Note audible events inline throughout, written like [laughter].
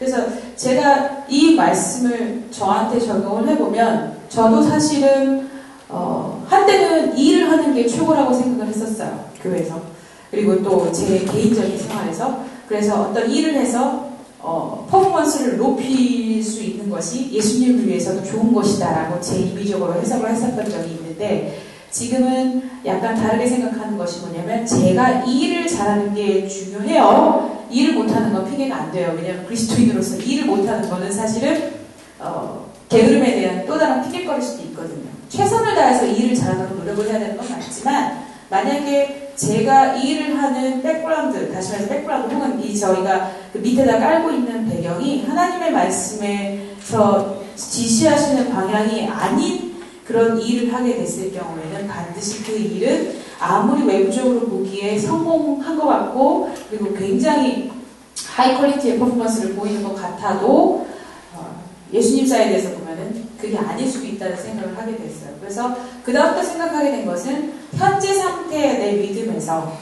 그래서 제가 이 말씀을 저한테 적용을 해보면 저도 사실은 어, 한때는 일을 하는 게 최고라고 생각을 했었어요. 교회에서. 그리고 또 제 개인적인 생활에서. 그래서 어떤 일을 해서 어, 퍼포먼스를 높일 수 있는 것이 예수님을 위해서도 좋은 것이다라고 제 임의적으로 해석을 했었던 적이 있는데 지금은 약간 다르게 생각하는 것이 뭐냐면 제가 일을 잘하는 게 중요해요. 일을 못하는 건 핑계가 안 돼요. 왜냐하면 그리스도인으로서 일을 못하는 거는 사실은 어, 게으름에 대한 또 다른 핑계거릴 수도 있거든요. 최선을 다해서 일을 잘하도록 노력을 해야 되는 건 맞지만 만약에 제가 일을 하는 백그라운드, 다시 말해서 백그라운드 혹은 이 저희가 그 밑에다 깔고 있는 배경이 하나님의 말씀에서 지시하시는 방향이 아닌 그런 일을 하게 됐을 경우에는 반드시 그 일은 아무리 외부적으로 보기에 성공한 것 같고 그리고 굉장히 하이 퀄리티의 퍼포먼스를 보이는 것 같아도 어, 예수님 대해서 보면은 그게 아닐 수도 있다는 생각을 하게 됐어요. 그래서 그 다음부터 생각하게 된 것은 현재 상태의 내 믿음에서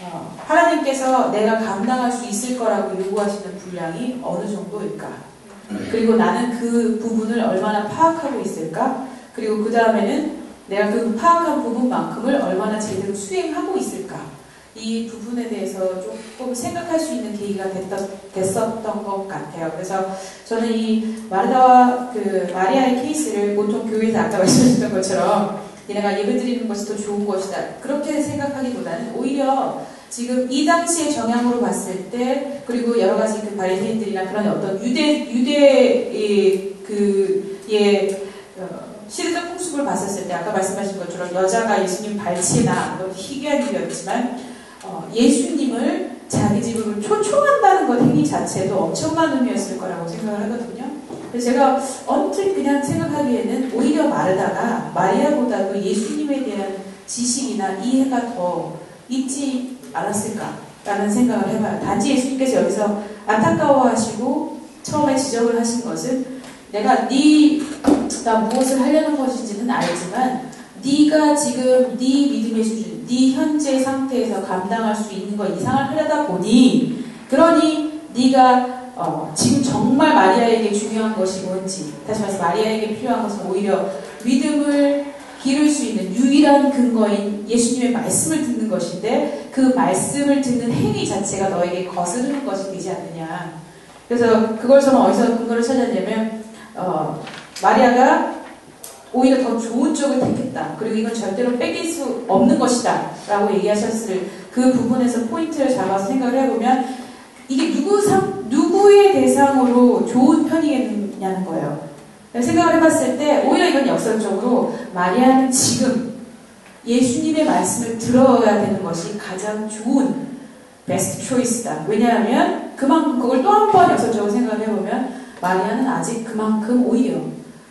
어, 하나님께서 내가 감당할 수 있을 거라고 요구하시는 분량이 어느 정도일까? 그리고 나는 그 부분을 얼마나 파악하고 있을까? 그리고 그 다음에는 내가 그 파악한 부분만큼을 얼마나 제대로 수행하고 있을까? 이 부분에 대해서 조금 생각할 수 있는 계기가 됐던, 됐었던 것 같아요. 그래서 저는 이 마르다와 그 마리아의 케이스를 보통 교회에서 아까 [laughs] 말씀하셨던 것처럼 얘네가 예배 드리는 것이 더 좋은 것이다. 그렇게 생각하기보다는 오히려 지금 이 당시의 정향으로 봤을 때 그리고 여러 가지 그 바리새인들이나 그런 어떤 유대 유대의 어, 풍습을 봤었을 때 아까 말씀하신 것처럼 여자가 예수님 발치나 너무 희귀한 일이었지만 어, 예수님을 자기 집으로 초청한다는 것 행위 자체도 엄청난 의미였을 거라고 생각을 하거든요. 그래서 제가 언뜻 그냥 생각하기에는 오히려 마르다가 마리아보다도 예수님에 대한 지식이나 이해가 더 있지 않았을까라는 생각을 해봐요. 단지 예수님께서 여기서 안타까워하시고 처음에 지적을 하신 것은 내가 네 가 무엇을 하려는 것인지는 알지만 네가 지금 네 믿음의 수준, 네 현재 상태에서 감당할 수 있는 것 이상을 하려다 보니 그러니 네가 어, 지금 정말 마리아에게 중요한 것이 뭔지 다시 말해서 마리아에게 필요한 것은 오히려 믿음을 기를 수 있는 유일한 근거인 예수님의 말씀을 듣는 것인데 그 말씀을 듣는 행위 자체가 너에게 거스르는 것이 되지 않느냐. 그래서 그걸 저는 어디서 근거를 찾았냐면 어, 마리아가 오히려 더 좋은 쪽을 택했다. 그리고 이건 절대로 뺏길 수 없는 것이다. 라고 얘기하셨을 그 부분에서 포인트를 잡아서 생각을 해보면 이게 누구 상, 누구의 대상으로 좋은 편이겠냐는 거예요. 생각을 해봤을 때 오히려 이건 역설적으로 마리아는 지금 예수님의 말씀을 들어야 되는 것이 가장 좋은 베스트 초이스다. 왜냐하면 그만큼 그걸 또 한 번 역설적으로 생각을 해보면 마리아는 아직 그만큼 오히려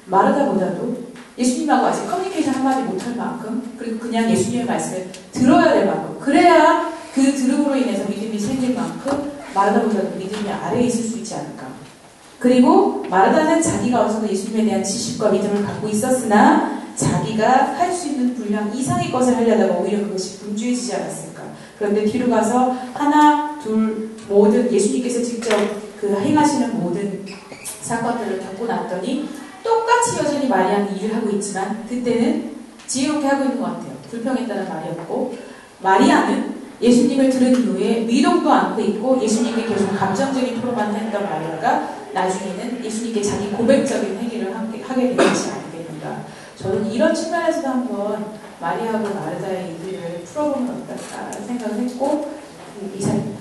마르다보다도 예수님하고 아직 커뮤니케이션 한마디 못할 만큼 그리고 그냥 예수님의 말씀을 들어야 될 만큼 그래야 그 들음으로 인해서 믿음이 생길 만큼 마르다보다도 믿음이 아래에 있을 수 있지 않을까. 그리고 마르다는 자기가 어디서 예수님에 대한 지식과 믿음을 갖고 있었으나 자기가 할 수 있는 분량 이상의 것을 하려다가 오히려 그것이 분주해지지 않았을까. 그런데 뒤로 가서 하나, 둘, 모든 예수님께서 직접 그 행하시는 모든 사건들을 겪고 났더니 똑같이 여전히 마리아는 일을 하고 있지만 그때는 지혜롭게 하고 있는 것 같아요. 불평했다는 말이 없고 마리아는 예수님을 들은 이후에 미동도 않고 있고 예수님께 계속 감정적인 토론만 했던 마리아가 나중에는 예수님께 자기 고백적인 행위를 하게 되지 않겠는가. 저는 이런 측면에서도 한번 마리아하고 마르다의 얘기를 풀어보면 어떨까 생각을 했고 이사입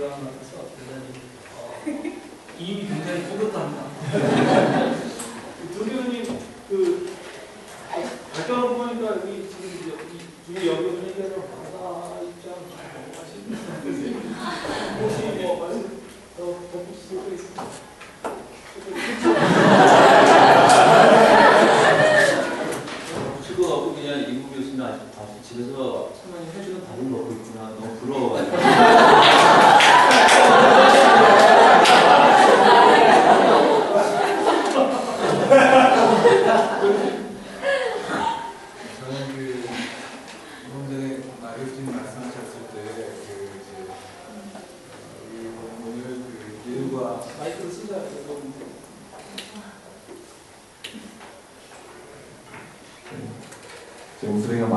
교환하면서 굉장히 어, 이미 굉장히 뿌듯합니다. 두리우님 [laughs] 그 아까 그, 보니까 지금 이 중에 여기 오는 얘기하는 바다 입장 하시는 혹시 뭐 말씀 더 덧붙이실 있으세요? 죽어갖고 [laughs] 그냥 이국 교수님 아직 집에서 천만이 해주는 밥을 먹고 있구나 너무 부러워.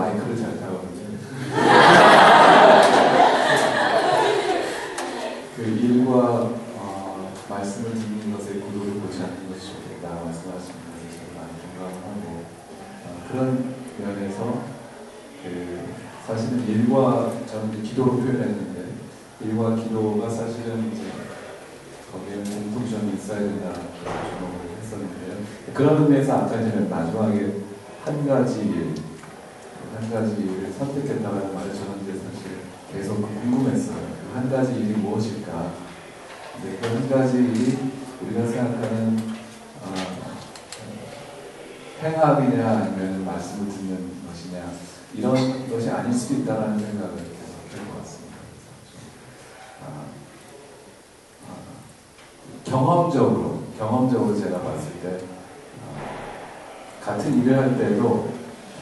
마이크를 잘 타거든요. [laughs] 그 일과 어, 말씀을 듣는 것에 구도를 보지 않는 것이 좋겠다 말씀하십니다. 그래서 많이 공감하고 어, 그런 면에서 그 사실은 일과 저는 기도로 표현했는데 일과 기도가 사실은 이제 거기에는 공통점이 있어야 된다는 주목을 했었는데요. 그런 의미에서 아까 전에 마지막에 한 가지 일, 한 가지 일을 저는 이제 사실 계속 궁금했어요. 그 한 가지 일이 무엇일까? 근데 그한 가지 일이 우리가 생각하는 어, 행함이냐 아니면 말씀을 듣는 것이냐 이런 것이 아닐 수도 있다는 생각을 계속 할것 같습니다. 아, 아, 경험적으로 경험적으로 제가 봤을 때 아, 같은 일을 할 때도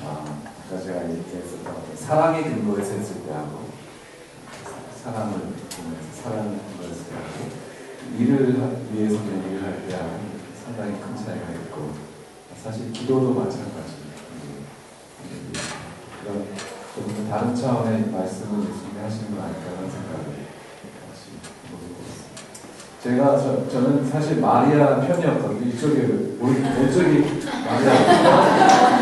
아, 아까 제가 얘기했었던 사랑의 근거에서 했을 때 하고 사랑을 보면서 사랑의 근거에서 때하고 일을 하- 위해서 일을 할 때 하고 상당히 큰 차이가 있고 사실 기도도 마찬가지입니다. 음, 그런 좀 다른 차원의 말씀을 예수님이 하시는 거 아닐까 라는 생각을 다시 해보고 있습니다. 제가 저, 저는 사실 마리아 편이었거든요. 이쪽에 오른 왼쪽이 마리아.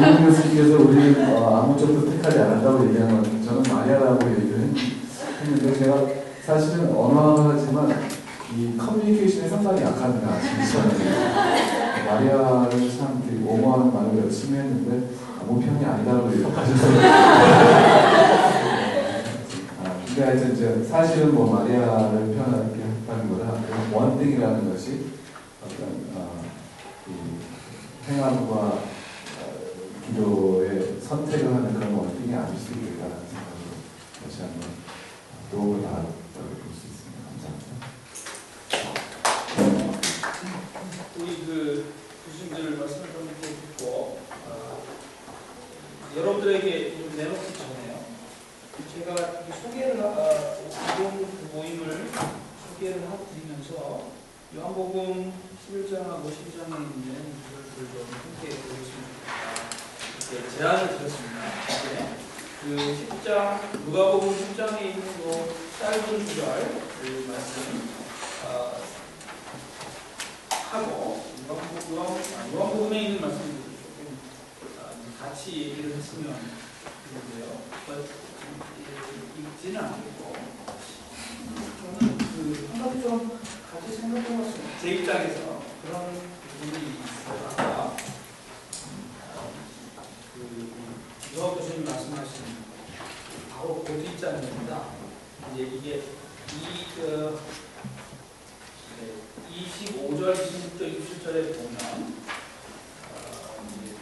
유 교수님께서 우리 어, 아무 쪽도 택하지 않았다고 얘기하면 저는 마리아라고 얘기를 했- 했는데 제가 사실은 언어를 하지만 이 커뮤니케이션에 상당히 약합니다. 마리아를 참 되게 옹호하는 말을 열심히 했는데 아무 편이 아니다라고 얘기하셨어요. [laughs] 아, 근데 하여튼 이제 사실은 뭐 마리아를 편하게 했다기보다 그런 원띵이라는 것이 어떤 어, 이 행함과 어, 기도의 선택을 하는 그런 원띵이 아닐 수 있겠다는 생각으로 다시 한번 도움을 받았다고 교수님들 말씀을 좀 이렇게 듣고 어, 여러분들에게 좀 내놓기 전에요. 제가 이 소개를 하- 이동 그 모임을 소개를 해드리면서 요한복음 11장하고 12장에 있는 구절들 좀 함께 보겠습니다. 이렇게 제안을 드렸습니다. 네. 그 10장 누가복음 10장에 있는 그 짧은 구절 그 말씀 어, 하고 요한- 아, 요한복음에 있는 말씀을 조금 아, 같이 얘기를 했으면 좋은데요. 읽지는 않겠고 저는 그한 가지 좀 같이 생각해 봤습니다. 제 입장에서 그런 부분이 있어요. 아까 그 유학 교수님 말씀하신 바로 그 뒷장입니다. 이제 이게 이그 25절, 26절, 27절에 보면 어, 이제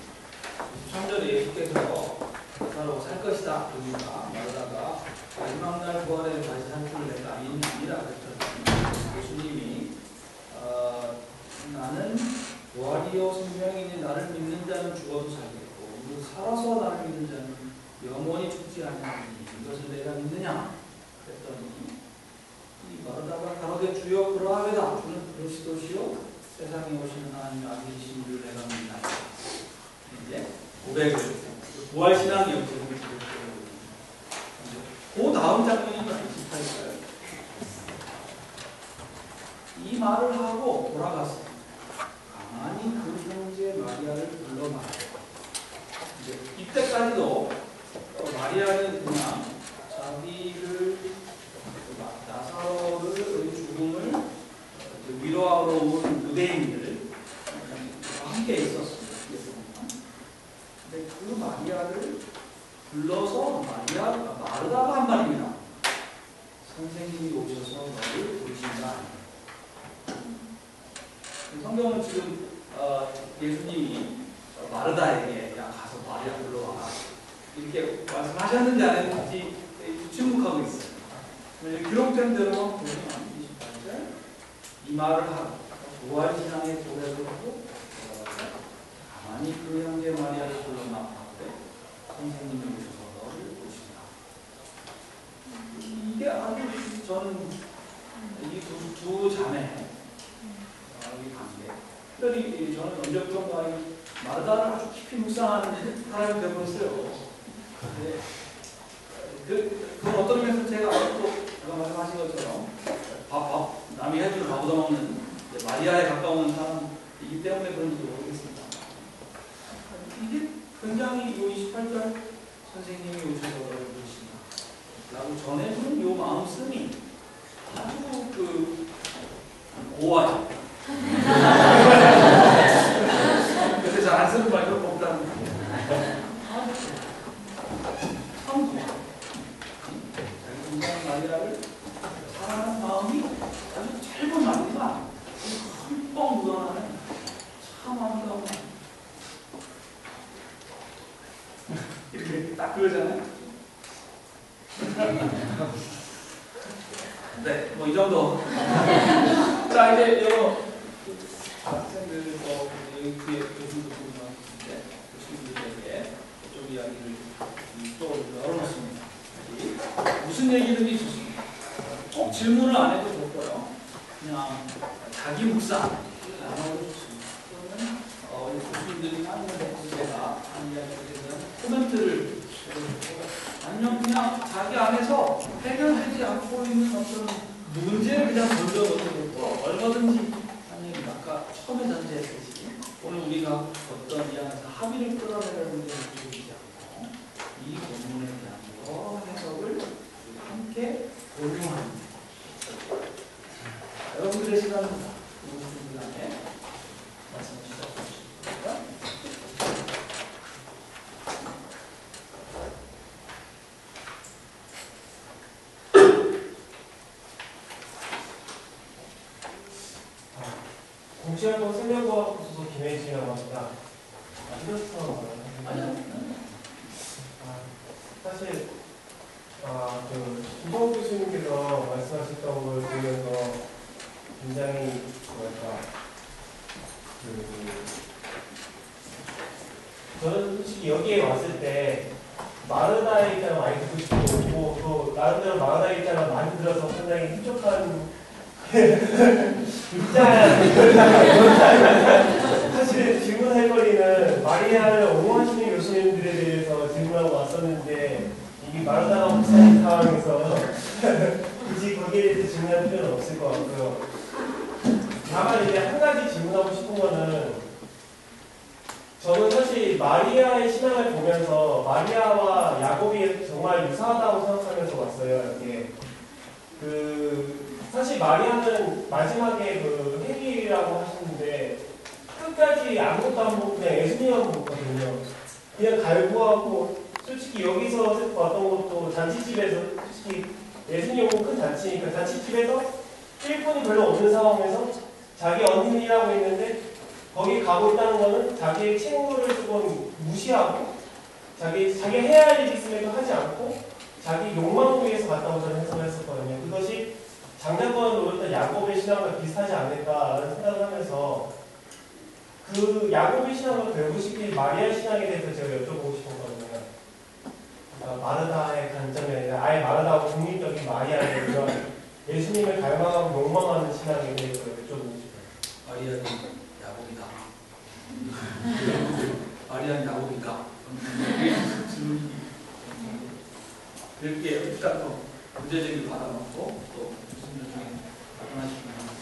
23절에 예수께서 나사로 살 것이다 그러니까 말하다가 마지막 날 부활에 다시 살 줄을 내가 아니라 그랬더니 예수님이 어, 나는 부활이요 생명이니 나를 믿는 자는 죽어도 살겠고 살아서 나를 믿는 자는 영원히 죽지 아니하니 이것을 내가 믿느냐? 그랬더니 이 말하다가 가로되 주여 그리스도시요? 세상에 오시는 하나님 아들이신 줄 내가 믿나이다. 이제 고백을 부활신앙이 없어요 그 다음 장면이 28절 이 말을 하고 돌아갔습니다 가만히 그 형제 마리아를 불러 말하고 이제 이때까지도 어, 마리아는 그냥 자기를 나사로를 죽음을 그 위로하러 온 유대인들 함께 있었습니다. 근데 그 마리아를 불러서 마리아 마르다가 한 말입니다. 선생님이 오셔서 너를 부르신다. 성경은 지금 어, 예수님이 마르다에게 야 가서 마리아 불러와 이렇게 말씀하셨는지 안 했는지 침묵하고 있어요. 네, 기록된 대로 보면 28절 이 말을 하고 부활신앙의 고백을 하고 가만히 그 형제 마리아를 불러 나타나되 선생님이 오셔서 너를 보신다. 이게 아주 저는 이두 두 자매 어, 특별히 저는 언제부턴가 이 마르다를 아주 깊이 묵상하는 사람이 되어버렸어요. 네. 그, 그건 어떤 면에서 제가 또 아까 말씀하신 것처럼 밥, 밥, 남이 해주는 밥보다 먹는 마리아에 가까운 사람이기 때문에 그런지도 모르겠습니다. 이게 굉장히 요 28절 선생님이 오셔서 그러십니다. 라고 전해주는 요 마음씀이 아주 그 고와요. [laughs] 그래서 잘 안 쓰는 말도 없다는 참 고와. 자기 동생 마리아를 사랑하는 마음이 아주 짧은 말이지만 흠뻑 묻어나는 참 아름다운 말. 이렇게 딱 그러잖아요. 네, 뭐 이 정도. 자, 이제 여러 학생들, 뭐, 여기 뒤에 교수도 궁금하신데, 교수님들에게 좀 이야기를 또 열어놓습니다. 무슨 얘기든지 좋습니다. 꼭 질문을 안 해도 좋고요. 그냥 자기 묵상 나눠도 좋습니다. 어, 우리 교수님들이나 제가 한 이야기에 대한 코멘트를 해주시고 아니면 그냥 자기 안에서 해결하지 않고 있는 어떤 문제를 그냥 던져놓는 것도 얼마든지 아니 아까 처음에 전제했듯이 오늘 우리가 어떤 이 안에서 합의를 끌어내는 문제를 주지 않고 이 본문에 대한 여러 해석을 우리가 함께 공유하는 자, 여러분들의 시간입니다. 우리 다음에 말씀 주시겠습니다. 공 시활동 생명과학 부서 김혜진이라고 합니다. 이렇서 아니요. 아, 사실 아, 그 김성 교수님께서 말씀하셨던 걸 보면서 굉장히 뭐랄까 그 저는 솔직히 여기에 왔을 때 마르다의 입장을 많이 듣고 싶고 또 나름대로 마르다의 입장을 많이 들어서 상당히 흡족한 입장 사실 질문할 거리는 마리아를 옹호하시는 교수님들에 대해서 질문하고 왔었는데 이게 마르다가 목사인 상황에서 [laughs] 굳이 거기에 대해서 질문할 필요는 없을 것 같고요. 다만 이제 한 가지 질문하고 싶은 거는 저는 사실 마리아의 신앙을 보면서 마리아와 야곱이 정말 유사하다고 생각하면서 왔어요. 이게 그 사실 마리아는 마지막에 그 회개라고 하시는데 끝까지 아무것도 안 먹고 그냥 예수님만 먹거든요. 그냥 갈구하고 솔직히 여기서 왔던 것도 잔치집에서 솔직히 예수님 오고 큰 잔치니까 잔치집에서 필폰이 별로 없는 상황에서 자기 언니는 일하고 있는데 거기 가고 있다는 거는 자기의 친구를 조금 무시하고 자기 자기 해야 할 일이 있음에도 하지 않고 자기 욕망을 위해서 갔다고 저는 해석을 했었거든요. 그것이 장자권을 노렸던 야곱의 신앙과 비슷하지 않을까라는 생각을 하면서 그 야곱의 신앙을 배우시길 마리아 신앙에 대해서 제가 여쭤보고 싶었거든요. 그러니까 마르다의 관점이 아니라 아예 마르다하고 독립적인 마리아의 그런 예수님을 닮아가고 욕망하는 신앙에 대해서 여쭤보고 싶어요. 마리아는 야곱이다. 마리아는 야곱이다. 질문이 이렇게 일단 또 문제제기를 받아놓고 또 교수님들 중에 답변하시면